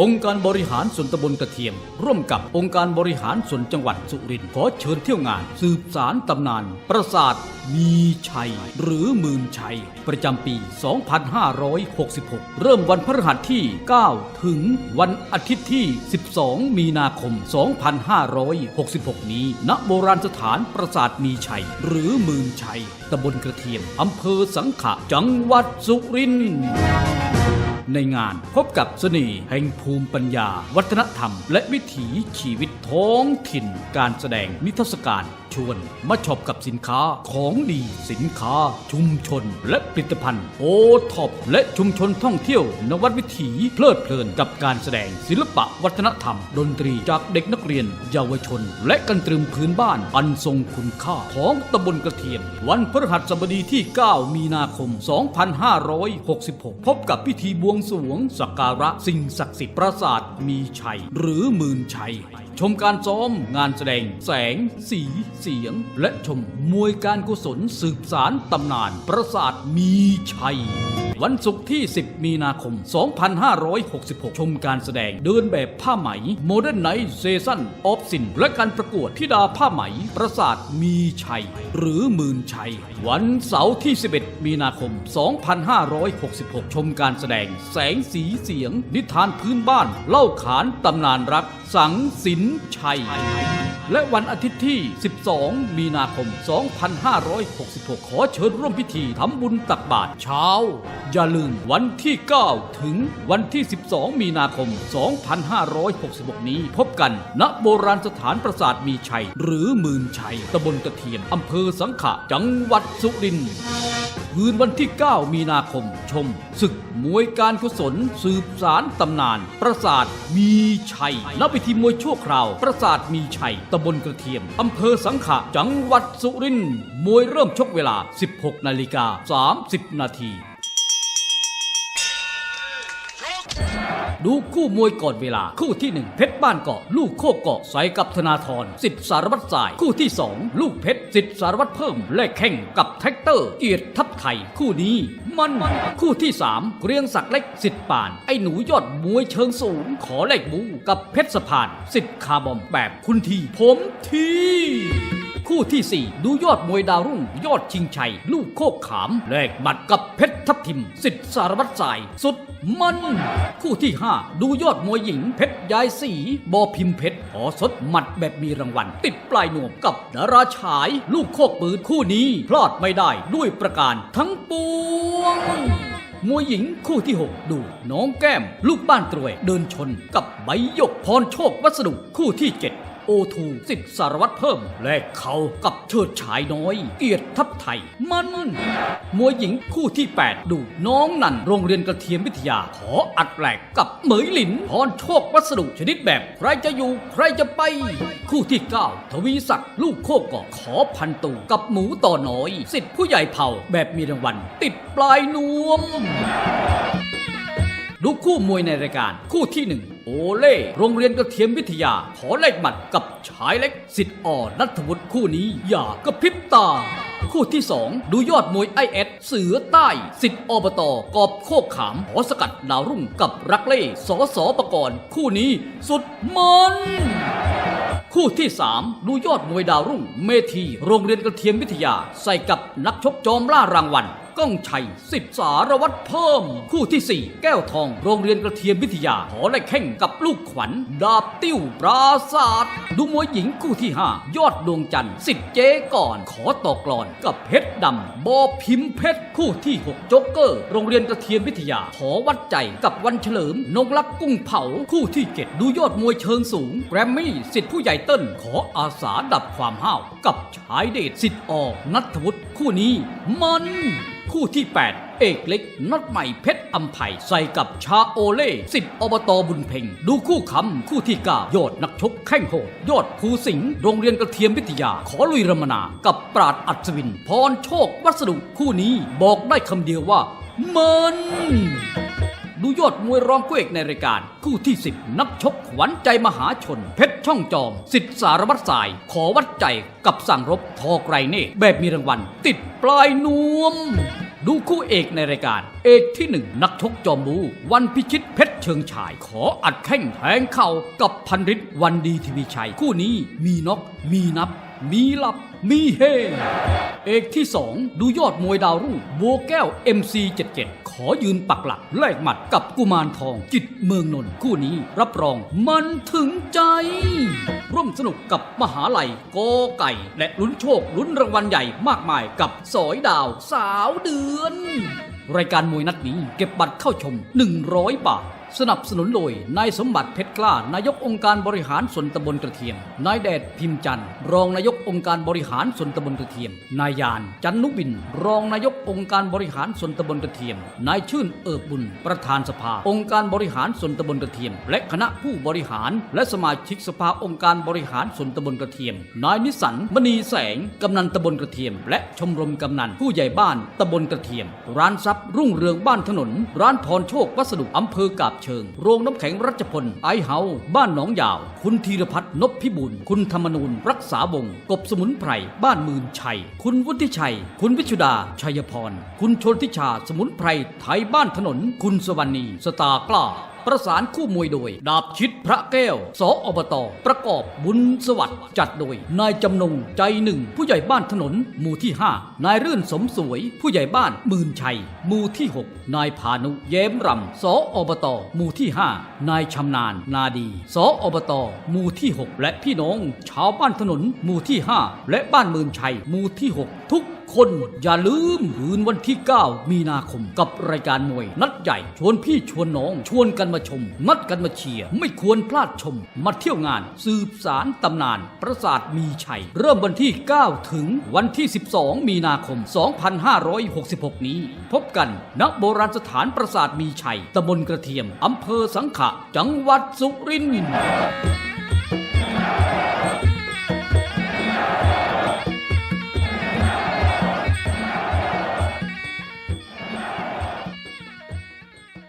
องค์การบริหารส่วนตำบลกระเทียม ร่วมกับองค์การบริหารส่วนจังหวัดสุรินทร์ขอเชิญเที่ยวงาน สืบสารตำนาน ปราสาทมีชัย หรือมื่นชัย ประจำปี 2566 เริ่มวันพฤหัสที่ 9 ถึงวันอาทิตย์ที่ 12 มีนาคม 2566 นี้ ณโบราณสถานปราสาทมีชัย หรือมื่นชัยตำบลกระเทียมอำเภอสังขะจังหวัดสุรินทร์ ในงานพบกับเสน่ห์แห่งภูมิปัญญา วัฒนธรรม และวิถีชีวิตท้องถิ่น การแสดงนิทรรศการ ชวน มาช็อปกับสินค้าของดี สินค้า ชุมชน และผลิตภัณฑ์โอท็อปและชุมชนท่องเที่ยวนวัดวิถีเพลิดเพลินกับการแสดงศิลปะวัฒนธรรม ดนตรีจากเด็กนักเรียน เยาวชน และกันตรึมพื้นบ้านอันทรงคุณค่าของตำบลกระเทียม วันพฤหัสบดีที่ 9 มีนาคม 2566 พบกับพิธีบวงสรวงสักการะสิ่งศักดิ์สิทธิ์ปราสาทมีชัย หรือหมื่นชัย ชมการซ้อมงานแสดงแสงสีเสียง และชมมวยการกุศลสืบสารตำนาน ปราสาทมีชัย วันศุกร์ที่ 10 มีนาคม 2566 ชมการแสดงเดินแบบผ้าไหมโมเดิร์นไนท์เซซันออฟสินและการประกวดธิดาผ้าไหม ปราสาทมีชัย หรือมื่นชัย วันเสาร์ที่ 11 มีนาคม 2566 ชมการแสดงแสงสีเสียง นิทานพื้นบ้านเล่าขานตำนานรัก สังสินชัย และวันอาทิตย์ที่ 12 2 มีนาคม 2566 ขอเชิญร่วมพิธีทำบุญตักบาตรเช้า อย่าลืมวันที่ 9 ถึงวันที่ 12 มีนาคม 2566 นี้พบกัน ณโบราณสถานปราสาทมีชัย หรือมื่นชัยตำบลตะเทียนอำเภอสังขะจังหวัดสุรินทร์ คืนวันที่ 9 มีนาคม ชม ศึกมวยการกุศล สืบสารตำนาน ประสาทมีชัยนับไปทีมวยชั่วคราว ประสาทมีชัยตำบลกระเทียมอำเภอสังขะจังหวัดสุรินทร์มวยเริ่มชกเวลา 16 นาฬิกา 30 นาที ดูคู่มวยก่อนเวลา คู่ที่หนึ่งเพชรบ้านเกาะ ลูกโคกเกาะใส่กับธนาธรสิทธิสารวัตรสาย คู่ที่สองลูกเพชรสิทธิสารวัตรเพิ่มและแข่งกับแท็กเตอร์ เกียรติทัพไทย คู่นี้มันคู่ที่สามเกรียงศักดิ์เล็กสิทธิ์ป่าน ไอ้หนูยอดมวยเชิงสูง ขอแลกบูกับเพชรสะพานสิทธิ์คาร์บอมแบบคุณทีผมที คู่ที่ 4 ดูยอดมวยดาวรุ่ง ยอดชิงชัย ลูกโคกขามแลกหมัดกับเพชรทับทิม สิทธิสารวัตรสาย สุดมัน คู่ที่ 5 ดูยอดมวยหญิงเพชรยายสีบอพิมพ์เพชรขอสดหมัดแบบมีรางวัล ติดปลายนวมกับดาราฉาย ลูกโคกปืนคู่นี้พลาดไม่ได้ด้วยประการทั้งปวงมวยหญิงคู่ที่ 6 ดูน้องแก้ม ลูกบ้านตรวย เดินชนกับใบยกพรโชควัสดุคู่ที่ 7 โอทูสิทธิสารวัตรเพิ่ม และเขากับเชิดฉายน้อย เกียรติทัพไทยมันมวยหญิงคู่ที่ 8 ดูน้องนันโรงเรียนกระเทียมวิทยา ขออัดแหลกกับเหมยหลินพรโชควัสดุชนิดแบบ ใครจะอยู่ใครจะไป คู่ที่ 9 ทวีศักดิ์ลูกโคกเกาะขอพันตูกับหมูต่อน้อย สิทธิผู้ใหญ่เผ่าแบบมีรางวัล ติดปลายนวมดูคู่มวยในรายการคู่ที่หนึ่ง โอเล่ โรงเรียนกระเทียมวิทยา ขอแลกหมัดกับชายเล็ก สิทธิ์อ่อนัทวุฒิคู่นี้ อย่ากระพริบตา คู่ที่สองดูยอดมวยไอเอสเสือใต้ สิทธิ์อบตกอบโคกขามขอสกัดดาวรุ่งกับรักเล่สอสอประกรณ์คู่นี้สุดมันคู่ที่ 3 ดูยอดมวยดาวรุ่ง เมทีโรงเรียนกระเทียมวิทยา ใส่กับนักชกจอมล่ารางวัล ก้องชัยสิทธิสารวัตรเพิ่ม คู่ที่ 4 แก้วทอง โรงเรียนกระเทียมวิทยาขอไล่แข่งกับลูกขวัญ ดาบติ้วปราศาสตร์ดูมวยหญิงคู่ที่ 5 ยอดดวงจันทร์สิทธิเจ๊ก่อนขอตอกลอนกับเพชรดำบอพิมพ์เพชรคู่ที่6โจ๊กเกอร์โรงเรียนกระเทียมวิทยาขอวัดใจกับวันเฉลิมนงรักกุ้งเผาคู่ที่ 7 ดูยอดมวยเชิงสูงแกรมมี่สิทธิผู้ใหญ่เติ้ลขออาสาดับความห้าวกับชายเดชสิทธิ์ออกนัทวุฒิคู่นี้มัน คู่ที่ 8 เอกเล็กน็อตใหม่เพชรอัมไผ่ใส่กับชาโอเล่สิทธิ์อบตบุญเพ่ง ดูคู่คำคู่ที่9ยอดนักชกแข้งโหด ยอดภูสิงห์โรงเรียนกระเทียมวิทยา ขอลุยรมนา กับปราดอัศวิน พรโชควัสดุคู่นี้บอกได้คำเดียวว่ามันดูยอดมวยรองคู่เอกในรายการ คู่ที่ 10 นักชกขวัญใจมหาชน เพชรช่องจอม สิทธิสารวัตรสาย ขอวัดใจกับสั่งรบทอไกรเนตรแบบมีรางวัล ติดปลายนวม ดูคู่เอกในรายการ เอกที่หนึ่งนักชกจอมบู วันพิชิตเพชรเชิงชาย ขออัดแข้งแทงเข่ากับพันริศวันดีทีวีชัย คู่นี้มีน็อกมีนับ มีหลับ มีเฮ เอกที่สองดูยอดมวยดาวรุ่งบัวแก้ว MC77 ขอยืนปักหลักแลกหมัดกับกุมารทองจิตเมืองนนท์คู่นี้รับรองมันถึงใจ ร่วมสนุกกับมหาลัยกอไก่ และลุ้นโชคลุ้นรางวัลใหญ่มากมายกับสอยดาวสาวเดือน รายการมวยนัดนี้เก็บบัตรเข้าชม 100 บาท สนับสนุนโดยนายสมบัติเพชรกล้านายกองค์การบริหารส่วนตำบลกระเทียมนายแดดพิมพ์จันทร์รองนายกองค์การบริหารส่วนตำบลกระเทียม นายยาน จันนุบิน รองนายกองค์การบริหารส่วนตำบลกระเทียม นายชื่นเอิบบุญ ประธานสภา องค์การบริหารส่วนตำบลกระเทียม และคณะผู้บริหาร และสมาชิกสภาองค์การบริหารส่วนตำบลกระเทียม นายนิสันมณีแสงกำนันตำบลกระเทียม และชมรมกำนันผู้ใหญ่บ้านตำบลกระเทียม ร้านทรัพย์รุ่งเรืองบ้านถนน ร้านพรโชควัสดุอำเภอกาบเชิง โรงน้ำแข็งรัชพล ไอเฮา บ้านหนองยาว คุณธีรพัฒน์นพพิบูล คุณธรรมนูญรักษาวง กบสมุนไพร บ้านมื่นชัย คุณวุฒิชัย คุณวิชุดา ชัยพร คุณชนทิชา สมุนไพร ไทยบ้านถนน คุณสวรรณี สตากล้า ประสานคู่มวยโดย ดาบชิดพระแก้ว สออบต ประกอบบุญสวัสดิ์จัดโดย นายจำนงใจหนึ่ง ผู้ใหญ่บ้านถนน หมู่ที่ 5 นายรื่นสมสวย ผู้ใหญ่บ้านมื่นชัย หมู่ที่ 6 นายพานุเย้มรำสออบต หมู่ที่ 5 นายชำนาญ นาดี สออบต หมู่ที่ 6 และพี่น้อง ชาวบ้านถนน หมู่ที่ 5 และบ้านมื่นชัย หมู่ที่ 6 ทุก คนอย่าลืมคืนวันที่ 9 มีนาคมกับรายการมวย นัดใหญ่ชวนพี่ชวนน้อง ชวนกันมาชม นัดกันมาเชียร์ไม่ควรพลาดชม มาเที่ยวงาน สืบสารตำนาน ประสาทมีชัย เริ่มวันที่ 9 ถึงวันที่ 12 มีนาคม 2566 นี้ พบกันณโบราณสถานประสาทมีชัยตำบลกระเทียมอำเภอสังขะ จังหวัดสุรินทร์